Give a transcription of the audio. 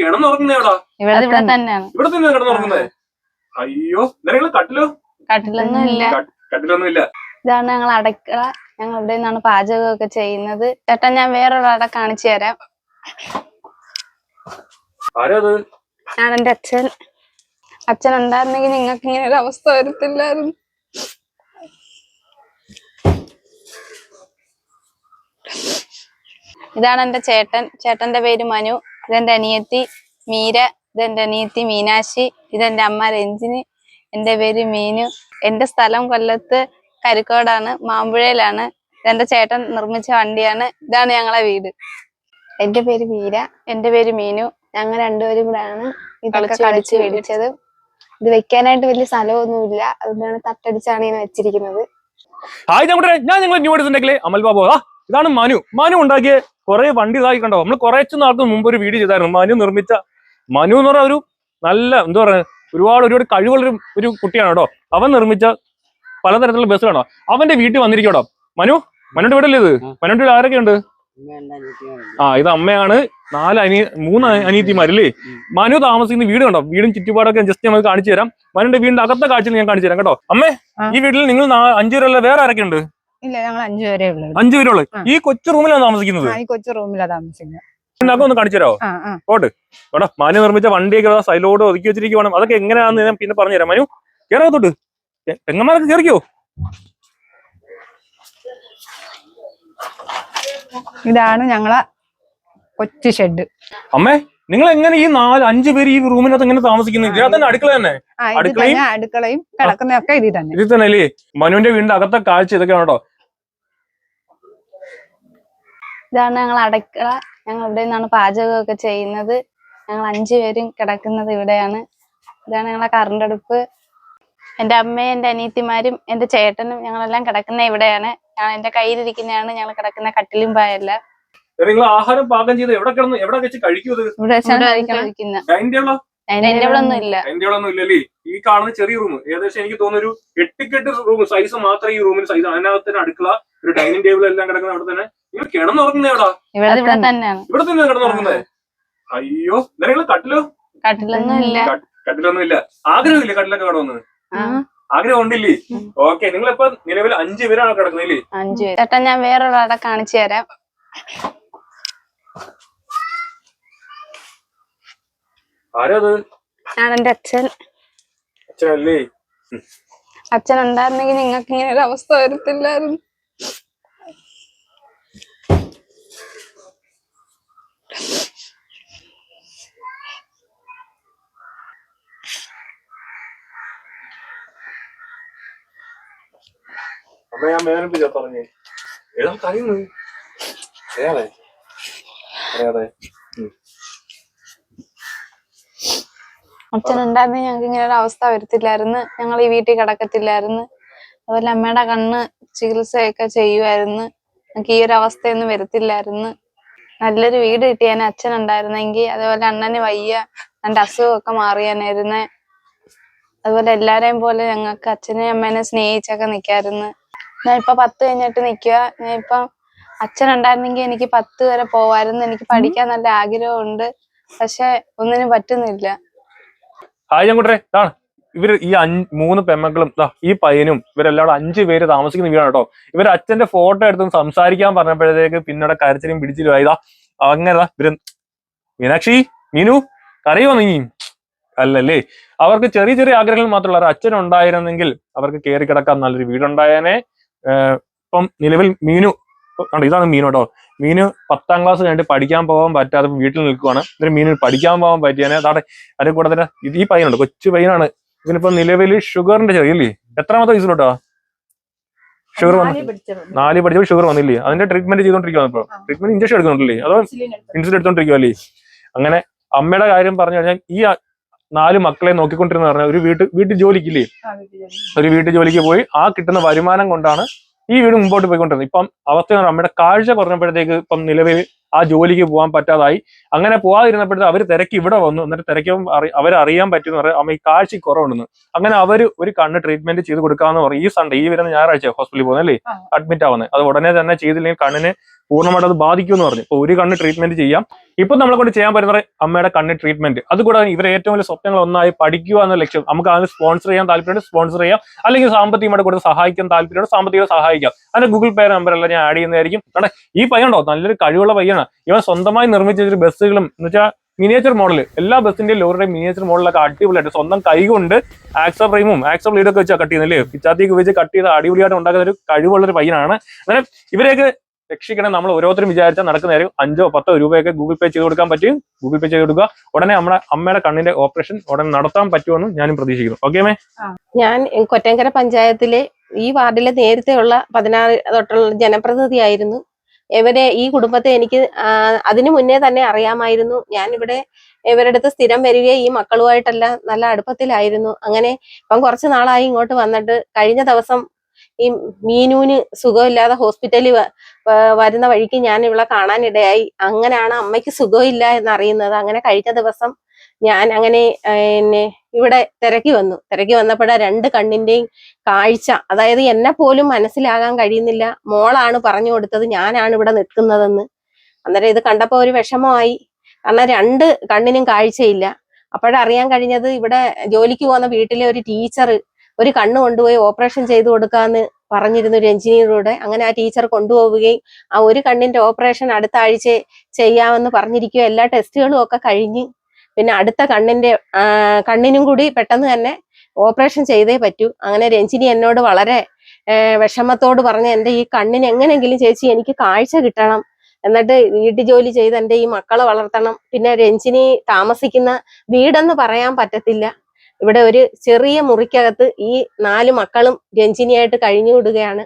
കിടന്നുറങ്ങുന്നേ എവിടാ ഇവിടെ തന്നെയാണ് ഇവിടെ തന്നെ തന്നെയാണ് ഇവിടെ തന്നെ കിടന്നുറങ്ങുന്നേ. അയ്യോ നിങ്ങൾ കട്ടിലോ? കട്ടിലൊന്നും ഇല്ല കട്ടിലൊന്നും ഇല്ല ഇതാണ് ഞങ്ങൾ അടക്കള ഞങ്ങൾ ഇവിടെ നിന്നാണ് പാചകമൊക്കെ ചെയ്യുന്നത്. ചേട്ടാ ഞാൻ വേറൊരാളെ കാണിച്ചു തരാം. ആരാ അത് ഞാൻ എന്റെ അച്ഛൻ. അച്ഛൻ ഉണ്ടായിരുന്നെങ്കിൽ നിങ്ങൾക്ക് ഇങ്ങനെ ഒരു അവസ്ഥ വരത്തില്ലായിരുന്നു. ഇതാണ് എന്റെ ചേട്ടൻ. ചേട്ടന്റെ പേര് മനു. ഇതെന്റെ അനിയത്തി മീര ഇതെന്റെ അനിയത്തി മീനാശി ഇതെന്റെ അമ്മ രഞ്ജിനി എന്റെ പേര് മീനു. എന്റെ സ്ഥലം കൊല്ലത്ത് കരിക്കോടാണ് മാമ്പുഴയിലാണ്. ഇതെന്റെ ചേട്ടൻ നിർമ്മിച്ച വണ്ടിയാണ്. ഇതാണ് ഞങ്ങളെ വീട്. എന്റെ പേര് മീര. എന്റെ പേര് മീനു. ഞങ്ങൾ രണ്ടുപേരും കൂടെയാണ് ഇതൊക്കെ കളിച്ച് മേടിച്ചത്. ഇത് വെക്കാനായിട്ട് വലിയ സ്ഥലമൊന്നുമില്ല. അതുകൊണ്ടാണ് തട്ടടിച്ചാണ് ഇങ്ങനെ വെച്ചിരിക്കുന്നത്. ഹായ് നമ്മുടെ ഞാൻ നിങ്ങൾ ന്യൂ എടുത്തിട്ടുണ്ടെങ്കിൽ അമൽ ബാബു ആ ഇതാണ് മനു. മനു ഉണ്ടാക്കിയ കുറെ വണ്ടി ഇതാക്കി കണ്ടോ? നമ്മൾ കുറച്ചു നാൾക്ക് മുമ്പ് ഒരു വീഡിയോ ചെയ്തായിരുന്നു. മനു നിർമ്മിച്ച മനു എന്ന് പറഞ്ഞ ഒരു നല്ല എന്താ പറയുക ഒരുപാട് ഒരുപാട് കഴിവുള്ളൊരു ഒരു കുട്ടിയാണ് കേട്ടോ. അവൻ നിർമ്മിച്ച പലതരത്തിലുള്ള ബസ്സുകളാണോ അവന്റെ വീട്ടിൽ വന്നിരിക്കട്ടോ മനു മനുന്റെ വീടല്ലേ ഇത്? മനുന്റെ വീട് ആരൊക്കെ ഉണ്ട് ആ ഇത് അമ്മയാണ്. നാല് അനി മൂന്ന് അനിയത്തിമാരില്ലേ? മനു താമസിക്കുന്ന വീട് കണ്ടോ? വീടും ചുറ്റുപാടൊക്കെ ജസ്റ്റ് നമുക്ക് കാണിച്ചു തരാം. മനുന്റെ വീടിന്റെ അകത്തെ കാഴ്ച ഞാൻ കാണിച്ചു തരാം കേട്ടോ. അമ്മേ ഈ വീട്ടിൽ നിങ്ങൾ അഞ്ചു പേരല്ല വേറെ ആരൊക്കെ ഉണ്ട് ഇല്ല ഞങ്ങൾ അഞ്ചു പേരേ ഉള്ളൂ. ഇവിടെ. അഞ്ചു പേരുള്ളു ആ. ഈ കൊച്ചു റൂമിലാണ് താമസിക്കുന്നത്? ആ, ഈ കൊച്ചു റൂമിലാ താമസിക്കുന്നത്. ഇതിനകം ഒന്ന് കാണിച്ചു തരാമോ ആ ആ. എടാ മനു നിർമ്മിച്ച വണ്ടിയൊക്കെ സൈലോട് ഒതുക്കി വെച്ചിരിക്കുവാണ്. അതൊക്കെ എങ്ങനെയാണെന്ന് ഞാൻ പിന്നെ പറഞ്ഞുതരാം. മനു കേറാത്തോട്ട് പെങ്ങന്മാരൊക്കെ കേറിക്കോ? ഇതാണ് ഞങ്ങളെ കൊച്ചു ഷെഡ്. അമ്മേ നിങ്ങൾ എങ്ങനെ ഈ നാല് അഞ്ചു പേര് ഈ റൂമിനകത്ത് എങ്ങനെ താമസിക്കുന്നു? ഇതിനകത്ത് തന്നെ അടുക്കള തന്നെ? ആ ഇത് അടുക്കളയും? തന്നെ അടുക്കളയും? കിടക്കുന്നതൊക്കെ ഇതിൽ തന്നെ. ഇതിൽ തന്നെ അല്ലേ മനുവിന്റെ വീടിന്റെ അകത്തെ കാഴ്ച ഇതൊക്കെയാണ് കേട്ടോ. ഇതാണ് ഞങ്ങൾ അടക്കള. ഞങ്ങൾ ഇവിടെ നിന്നാണ് പാചകമൊക്കെ ചെയ്യുന്നത്. ഞങ്ങൾ അഞ്ചു പേരും കിടക്കുന്നത് ഇവിടെയാണ്. ഇതാണ് ഞങ്ങളെ കറണ്ട് അടുപ്പ്. എന്റെ അമ്മയും എന്റെ അനിയത്തിമാരും എന്റെ ചേട്ടനും ഞങ്ങളെല്ലാം കിടക്കുന്ന ഇവിടെയാണ്. ഞാൻ എന്റെ കയ്യിലിരിക്കുന്നതാണ് ഞങ്ങൾ കിടക്കുന്ന കട്ടിലും പായല്ല. നിങ്ങൾ ആഹാരം പാകം ചെയ്ത് എവിടെ കിടന്ന് എവിടെ വെച്ച് കഴിക്കൂ ഇത്? ഇവിടെ വെച്ചാണ് ഇവിടെ കഴിക്കണം. കഴിക്കുന്ന. ഡൈനിങ് ടേബിളോ? എന്റെ ഇവിടെ ഒന്നും ഇല്ല. ഡൈനിങ് ഒന്നും ഇല്ലല്ലേ? ഈ കാണുന്ന ചെറിയ റൂം. ഏകദേശം എനിക്ക് തോന്നുന്നു ഒരു എട്ടിക്കെട്ട് റൂം സൈസ് മാത്രമേ ഈ റൂമിന് സൈസ് അതിനകത്ത് തന്നെ അടുക്കള ഒരു ഡൈനിങ് ടേബിൾ എല്ലാം കിടക്കുന്ന അവിടെ തന്നെ. നിങ്ങൾ കിടന്നുറങ്ങുന്ന എവിടാ ഇവിടെ കിടന്നുറങ്ങുന്നേടാ ഇവിടെ തന്നെ. തന്നെയാണ്. ഇവിടെ തന്നെ കിടന്നുറങ്ങുന്നത് അയ്യോ നിങ്ങൾ കട്ടിലോ? കട്ടിലൊന്നും ഇല്ല കട്ടിലൊന്നും ഇല്ല ആഗ്രഹമില്ല കട്ടിലൊക്കെ കിടന്നു? ആഗ്രഹം ഉണ്ടില്ലേ? ഓക്കെ നിങ്ങൾ ഇപ്പൊ നിലവിൽ അഞ്ചു പേരാണ് കിടക്കുന്നില്ലേ അഞ്ചു പേര്. ചേട്ടാ ഞാൻ വേറൊരാളെ കാണിച്ചു തരാം. ആരാ അത് ഞാൻ എന്റെ അച്ഛൻ. അച്ഛനല്ലേ? അച്ഛൻ ഉണ്ടായിരുന്നെങ്കിൽ നിങ്ങൾക്ക് ഇങ്ങനെ ഒരു അവസ്ഥ വരത്തില്ലായിരുന്നു. അമ്മ ഞാൻ വേദനിപ്പിച്ചോ പറഞ്ഞേ ഏതാ കരയുന്നത് അറിയാതെ അറിയാതെ അച്ഛൻ ഉണ്ടായിരുന്നെങ്കിൽ ഞങ്ങൾക്ക് ഇങ്ങനെ ഒരു അവസ്ഥ വരത്തില്ലായിരുന്നു. ഞങ്ങൾ ഈ വീട്ടിൽ കിടക്കത്തില്ലായിരുന്നു. അതുപോലെ അമ്മയുടെ കണ്ണ് ചികിത്സയൊക്കെ ചെയ്യുമായിരുന്നു ഞങ്ങൾക്ക് ഈ ഒരു അവസ്ഥയൊന്നും വരത്തില്ലായിരുന്നു. നല്ലൊരു വീട് കിട്ടിയ അച്ഛൻ ഉണ്ടായിരുന്നെങ്കിൽ. അതുപോലെ അണ്ണന് വയ്യ എന്റെ അസുഖമൊക്കെ മാറിയാനായിരുന്നേ. അതുപോലെ എല്ലാരെയും പോലെ ഞങ്ങൾക്ക് അച്ഛനെയും അമ്മേനെ സ്നേഹിച്ചൊക്കെ നിക്കായിരുന്നു ഞാൻ ഇപ്പൊ പത്ത് കഴിഞ്ഞിട്ട് നിക്കുക ഞാൻ ഇപ്പം അച്ഛൻ ഉണ്ടായിരുന്നെങ്കിൽ എനിക്ക് പത്ത് വരെ പോവായിരുന്നു. എനിക്ക് പഠിക്കാൻ നല്ല ആഗ്രഹമുണ്ട്. പക്ഷെ ഒന്നിനും പറ്റുന്നില്ല. ഹായ് ഞങ്ങൂട്ടരെ ഇതാണ്. ഇവർ ഈ അഞ്ച് മൂന്ന് പെമ്മക്കളും ഈ പയ്യനും ഇവരെല്ലാം അഞ്ചു പേര് താമസിക്കുന്ന വീടാണ് കേട്ടോ. ഇവർ അച്ഛന്റെ ഫോട്ടോ എടുത്തും സംസാരിക്കാൻ പറഞ്ഞപ്പോഴത്തേക്ക് പിന്നീട് കരച്ചിലും പിടിച്ചിലും ആയതാ അങ്ങനെ ഇവർ മീനാക്ഷി മീനു കരയോ നീ? അല്ലല്ലേ? അവർക്ക് ചെറിയ ചെറിയ ആഗ്രഹങ്ങൾ മാത്രമല്ല. അച്ഛൻ ഉണ്ടായിരുന്നെങ്കിൽ അവർക്ക് കയറി കിടക്കാൻ നല്ലൊരു വീടുണ്ടായേനെ. ഇപ്പം നിലവിൽ മീനു കണ്ടോ ഇതാണ് മീനു കേട്ടോ. മീനു പത്താം ക്ലാസ് കഴിഞ്ഞിട്ട് പഠിക്കാൻ പോകാൻ പറ്റാതെ വീട്ടിൽ നിൽക്കുവാണ്. എന്നിട്ട് മീനു പഠിക്കാൻ പോകാൻ പറ്റിയാനെ. അതാണ് അതിന്റെ കൂടെ തന്നെ ഈ പയ്യനുണ്ട് കൊച്ചു പയ്യനാണ്. ഇതിനിപ്പോ നിലവിൽ ഷുഗറിന്റെ ചെറിയല്ലേ? എത്രാമത്തെ വയസ്സിലോട്ടോ? ഷുഗർ വന്നു നാല്. പഠിച്ചപ്പോൾ ഷുഗർ വന്നില്ലേ? അതിന്റെ ട്രീറ്റ്മെന്റ് ചെയ്തോണ്ടിരിക്കുവാണ് ഇപ്പൊ. ട്രീറ്റ്മെന്റ് ഇഞ്ചക്ഷൻ എടുക്കുന്നുണ്ടല്ലേ? അതോ ഇൻസുലിൻ. എടുത്തോണ്ടിരിക്കുവല്ലേ അങ്ങനെ അമ്മയുടെ കാര്യം പറഞ്ഞു കഴിഞ്ഞാൽ ഈ നാല് മക്കളെ നോക്കിക്കൊണ്ടിരുന്ന പറഞ്ഞ ഒരു വീട്ട് വീട്ടിൽ ജോലിക്കില്ലേ? ഒരു വീട്ടു ജോലിക്ക് പോയി ആ കിട്ടുന്ന വരുമാനം കൊണ്ടാണ് ഈ വീട് മുമ്പോട്ട് പോയിക്കൊണ്ടിരുന്നത്. ഇപ്പം അവസ്ഥ അമ്മയുടെ കാഴ്ച കുറഞ്ഞപ്പോഴത്തേക്ക് ഇപ്പം നിലവിൽ ആ ജോലിക്ക് പോകാൻ പറ്റാതായി. അങ്ങനെ പോകാതിരുന്നപ്പോഴത്തെ അവർ തിരക്ക് ഇവിടെ വന്നു. എന്നിട്ട് തിരക്കും അവരറിയാൻ പറ്റുന്ന പറയാം അമ്മ ഈ കാഴ്ച കുറവുണ്ടെന്ന്. അങ്ങനെ അവർ ഒരു കണ്ണ് ട്രീറ്റ്മെന്റ് ചെയ്ത് കൊടുക്കാന്ന് പറയും ഈ സൺഡേ ഈ വരുന്ന ഞായറാഴ്ച ഹോസ്പിറ്റലിൽ പോകുന്നത് അല്ലേ? അഡ്മിറ്റ് ആവുന്നത്. അത് ഉടനെ തന്നെ ചെയ്തില്ലെങ്കിൽ കണ്ണിന് പൂർണമായിട്ട് അത് ബാധിക്കുമെന്ന് പറഞ്ഞു. ഒരു കണ്ണ് ട്രീറ്റ്മെന്റ് ചെയ്യാം. ഇപ്പൊ നമ്മളെ കൊണ്ട് ചെയ്യാൻ പറ്റുന്ന അമ്മയുടെ കണ്ണ് ട്രീറ്റ്മെന്റ് അതുകൂടാതെ ഇവരെ ഏറ്റവും വലിയ സ്വപ്നങ്ങൾ ഒന്നായി പഠിക്കുക എന്ന ലക്ഷ്യം. നമുക്ക് അതിന് സ്പോൺസർ ചെയ്യാൻ താല്പര്യമുണ്ട് സ്പോൺസർ ചെയ്യാം. അല്ലെങ്കിൽ സാമ്പത്തികമായിട്ട് കൂടുതൽ സഹായിക്കാൻ താല്പര്യമുണ്ട് സാമ്പത്തിക സഹായിക്കാം. അതിന്റെ ഗൂഗിൾ പേ നമ്പർ എല്ലാം ഞാൻ ആഡ് ചെയ്യുന്നതായിരിക്കും. കാരണം ഈ പയ്യനുണ്ടോ നല്ലൊരു കഴിവുള്ള പയ്യാണ് ഇവൻ സ്വന്തമായി നിർമ്മിച്ച ഒരു ബസ്സുകളും എന്ന് വെച്ചാൽ മിനിയേച്ചർ മോഡൽ എല്ലാ ബസ്സിന്റെയും ലോറിയുടെയും മിനിയേച്ചർ മോഡലൊക്കെ അടിപൊളിയായിട്ട് സ്വന്തം കൈകൊണ്ട് ആക്സ ഫ്രെയിമും ആക്സ ബ്ലീഡൊക്കെ വെച്ചാൽ കട്ട് ചെയ്യുന്നില്ലേ പിച്ചാത്തേക്ക് വെച്ച് കട്ട് ചെയ്ത് അടിപൊളിയായിട്ട് ഉണ്ടാക്കുന്ന ഒരു കഴിവുള്ള ഒരു പയ്യനാണ്. അങ്ങനെ ഇവരെയൊക്കെ രക്ഷിക്കണം. നമ്മൾ ഓരോരുത്തരും വിചാരിച്ചാൽ നടക്കുന്ന ഒരു അഞ്ചോ പത്തോ രൂപയൊക്കെ ഗൂഗിൾ പേ ചെയ്ത് കൊടുക്കാൻ പറ്റും. ഗൂഗിൾ പേ ചെയ്ത് കൊടുക്കുക. ഉടനെ നമ്മുടെ അമ്മയുടെ കണ്ണിന്റെ ഓപ്പറേഷൻ ഉടനെ നടത്താൻ പറ്റുമെന്ന് ഞാനും പ്രതീക്ഷിക്കുന്നു. ഓക്കെ മേ ഞാൻ കൊറ്റങ്കര പഞ്ചായത്തിലെ ഈ വാർഡിലെ നേരത്തെയുള്ള പതിനാറ് തൊട്ടുള്ള ജനപ്രതിനിധിയായിരുന്നു ഇവരെ ഈ കുടുംബത്തെ എനിക്ക് അതിനു മുന്നേ തന്നെ അറിയാമായിരുന്നു. ഞാൻ ഇവിടെ ഇവരുടെ അടുത്ത് സ്ഥിരം വരികയും ഈ മക്കളുമായിട്ടെല്ലാം നല്ല അടുപ്പത്തിലായിരുന്നു. അങ്ങനെ ഇപ്പം കുറച്ച് നാളായി ഇങ്ങോട്ട് വന്നിട്ട് കഴിഞ്ഞ ദിവസം ഈ മീനൂന് സുഖമില്ലാതെ ഹോസ്പിറ്റലിൽ വരുന്ന വഴിക്ക് ഞാൻ ഇവിടെ കാണാനിടയായി. അങ്ങനെയാണ് അമ്മയ്ക്ക് സുഖമില്ല എന്നറിയുന്നത്. അങ്ങനെ കഴിഞ്ഞ ദിവസം ഞാൻ അങ്ങനെ എന്നെ ഇവിടെ തിരക്കി വന്നു. തിരക്കി വന്നപ്പോഴാ രണ്ട് കണ്ണിന്റെയും കാഴ്ച. അതായത് എന്നെ പോലും മനസ്സിലാകാൻ കഴിയുന്നില്ല. മോളാണ് പറഞ്ഞു കൊടുത്തത്. ഞാനാണ് ഇവിടെ നിൽക്കുന്നതെന്ന്. അന്നേരം ഇത് കണ്ടപ്പോ ഒരു വിഷമമായി. കാരണം രണ്ട് കണ്ണിനും കാഴ്ചയില്ല. അപ്പോഴറിയാൻ കഴിഞ്ഞത് ഇവിടെ ജോലിക്ക് പോകുന്ന വീട്ടിലെ ഒരു ടീച്ചർ ഒരു കണ്ണ് കൊണ്ടുപോയി ഓപ്പറേഷൻ ചെയ്തു കൊടുക്കാന്ന് പറഞ്ഞിരുന്ന ഒരു എഞ്ചിനീയറോട് അങ്ങനെ ആ ടീച്ചർ കൊണ്ടുപോവുകയും ആ ഒരു കണ്ണിന്റെ ഓപ്പറേഷൻ അടുത്ത ആഴ്ച ചെയ്യാമെന്ന് പറഞ്ഞിരിക്കുകയും എല്ലാ ടെസ്റ്റുകളും ഒക്കെ കഴിഞ്ഞ് പിന്നെ അടുത്ത കണ്ണിന്റെ കണ്ണിനും കൂടി പെട്ടെന്ന് തന്നെ ഓപ്പറേഷൻ ചെയ്തേ പറ്റൂ. അങ്ങനെ രഞ്ജിനി എന്നോട് വളരെ വിഷമത്തോട് പറഞ്ഞ് എന്റെ ഈ കണ്ണിന് എങ്ങനെയെങ്കിലും ചേച്ചി എനിക്ക് കാഴ്ച കിട്ടണം. എന്നിട്ട് വീട്ടു ജോലി ചെയ്ത് എന്റെ ഈ മക്കളെ വളർത്തണം. പിന്നെ രഞ്ജിനി താമസിക്കുന്ന വീടെന്ന് പറയാൻ പറ്റത്തില്ല. ഇവിടെ ഒരു ചെറിയ മുറിക്കകത്ത് ഈ നാല് മക്കളും രഞ്ജിനിയായിട്ട് കഴിഞ്ഞു കഴിഞ്ഞുകൂടുകയാണ്